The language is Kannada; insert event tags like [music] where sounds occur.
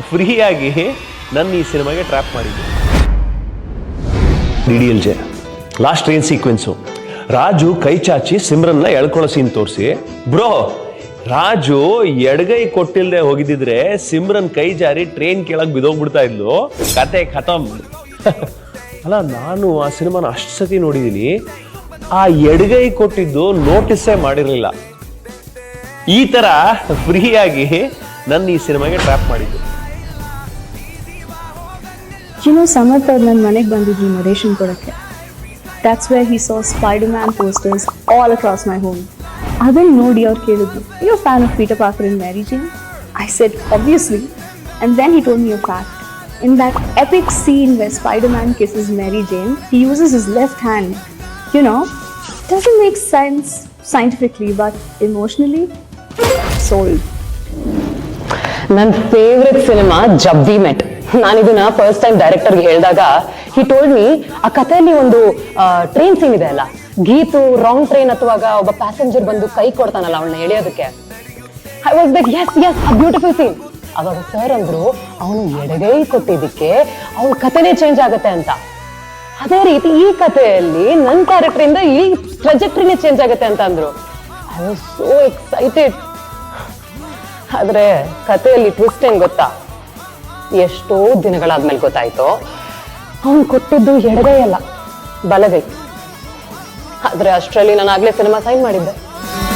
ಫ್ರೀಯಾಗಿ ನನ್ನ ಈ ಸಿನಿಮಾಗೆ ಟ್ರ್ಯಾಪ್ ಮಾಡಿದ್ದೆ. D D L J. Last train sequence Raju ಕೈ ಚಾಚಿ ಸಿಮ್ರನ್ನ ಎಳ್ಕೊಳ್ಳೋ ಸೀನ್ ತೋರಿಸಿ. ಬ್ರೋ, ರಾಜು ಎಡಗೈ ಕೊಟ್ಟಿಲ್ಲದೆ ಹೋಗಿದ್ದಿದ್ರೆ ಸಿಮ್ರನ್ ಕೈ ಜಾರಿ ಟ್ರೈನ್ ಕೆಳಗೆ ಬಿದೋಗ್ಬಿಡ್ತಾ ಇದ್ಲು. ಕತೆ ಖತಮ್ ಅಲ್ಲ, ನಾನು ಆ ಸಿನಿಮಾನ ಅಷ್ಟು ಸತಿ ನೋಡಿದ್ದೀನಿ ಆ ಎಡಗೈ ಕೊಟ್ಟಿದ್ದು ನೋಟಿಸೇ ಮಾಡಿರಲಿಲ್ಲ. ಈ ತರ ಫ್ರೀಯಾಗಿ ನನ್ನ ಈ ಸಿನಿಮಾಗೆ ಟ್ರ್ಯಾಪ್ ಮಾಡಿದ್ದು. [laughs] [laughs] ಯು ನೋ ಸಮರ್ಥ ಅವ್ರು ನನ್ನ ಮನೆಗೆ ಬಂದಿದ್ರು ನರೇಶನ್ ಕೊಡೋಕ್ಕೆ that's where he saw Spider Man posters all across my home ಅದನ್ನು ನೋಡಿ ಅವ್ರು ಕೇಳಿದ್ರು you fan of Peter Parker in Mary Jane I said obviously and then he told me a fact in that epic scene where spider-man kisses mary jane he uses his left hand you know doesn't make sense scientifically but emotionally sold ನನ್ನ favourite cinema Jab We Met ನಾನು ಇದನ್ನ ಫಸ್ಟ್ ಟೈಮ್ ಡೈರೆಕ್ಟರ್ಗೆ ಹೇಳಿದಾಗ ಹಿ ಟೋಲ್ಡ್ ಮಿ ಆ ಕಥೆಯಲ್ಲಿ ಒಂದು ಟ್ರೈನ್ ಸೀನ್ ಇದೆ ಅಲ್ಲ? ಗೀತು ರಾಂಗ್ ಟ್ರೈನ್ ಅಥವಾ ಒಬ್ಬ ಪ್ಯಾಸೆಂಜರ್ ಬಂದು ಕೈ ಕೊಡ್ತಾನಲ್ಲ ಅವಳನ್ನ ಎಳೆಯೋದಕ್ಕೆ. I was like yes yes a beautiful scene ಅವಾಗ ಸರ್ ಅಂದ್ರು, ಅವನು ಎಡಗೈ ಕೊಟ್ಟಿದ್ದಕ್ಕೆ ಅವನ ಕಥೆನೇ ಚೇಂಜ್ ಆಗುತ್ತೆ ಅಂತ. ಅದೇ ರೀತಿ ಈ ಕಥೆಯಲ್ಲಿ ನನ್ನ ಕ್ಯಾರೆಕ್ಟರ್ ಇಂದ ಈ ಟ್ರಜೆಕ್ಟ್ರಿನೇ ಚೇಂಜ್ ಆಗುತ್ತೆ ಅಂತ ಅಂದ್ರು. ಐ ವಾಸ್ ಸೋ ಎಕ್ಸೈಟೆಡ್ ಆದ್ರೆ ಕಥೆಯಲ್ಲಿ ಟ್ವಿಸ್ಟ್ ಏನ್ ಗೊತ್ತಾ? ಎಷ್ಟೋ ದಿನಗಳಾದ್ಮೇಲೆ ಗೊತ್ತಾಯ್ತು, ಅವ್ನು ಕೊಟ್ಟಿದ್ದು ಎಡಗೈ ಅಲ್ಲ, ಬಲಗೈ. ಆದ್ರೆ ಅಷ್ಟರಲ್ಲಿ ನಾನು ಆಗ್ಲೇ ಸಿನಿಮಾ ಸೈನ್ ಮಾಡಿದ್ದೆ.